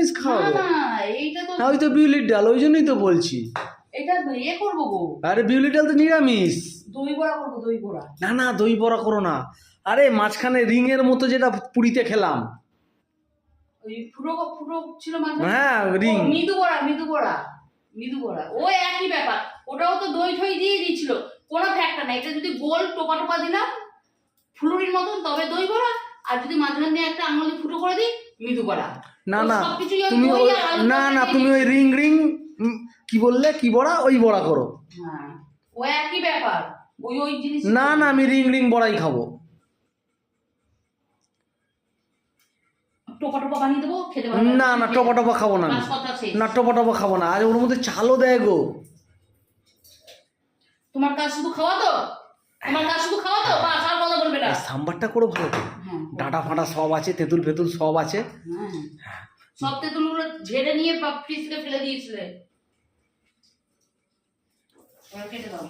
নিরামিষ না খাওয়াবো না এইটা তো না ওই তো বিউলির ডাল ওই জন্যই তো বলছি। এটা ইয়ে করব গো। আরে বিউলির ডাল তো নিরামিষ। দই বড়া করব দই বড়া। না না দই বড়া করো না। আরে মাঝখানে রিংয়ের মতো যেটা পুরীতে খেলাম। ওই ছিল হ্যাঁ রিং। মৃদু বড়া মৃদু বড়া মৃদু বড়া। ও একই ব্যাপার। ওটাও তো দই ঠই দিয়ে দিয়েছিল। কোনো ফ্যাক্টর নাই। এটা যদি গোল টোপা টোপা দিলাম ফুলুরির মতন তবে দই বড়া। আর যদি মাঝখান দিয়ে একটা আঙুলি ফুটো করে দিই মৃদু বড়া না না তুমি ওই- না না তুমি ওই রিং রিং কি বললে? কি বড়া? ওই বড়া করো। হ্যাঁ। ও একই ব্যাপার। ওই ওই জিনিস না না আমি রিং রিং বড়াই খাব। টোপা টোপা বানিয়ে দেবো খেতে না না টপা টপা খাব না। না টপা টপা খাব না। আরে ওর মধ্যে চালও দেয় গো। তোমার কাজ শুধু খাওয়া তো? তোমার কাজ শুধু খাওয়া তো? সাম্বারটা করো ভালো করে। হ্যাঁ ডাঁটা ফাঁটা সব আছে তেঁতুল ফেতুল সব আছে। হ্যাঁ সব তেঁতুলগুলো ঝেড়ে নিয়ে ফ্রিজ থেকে ফেলে দিয়েছিলে। কেটে দাও।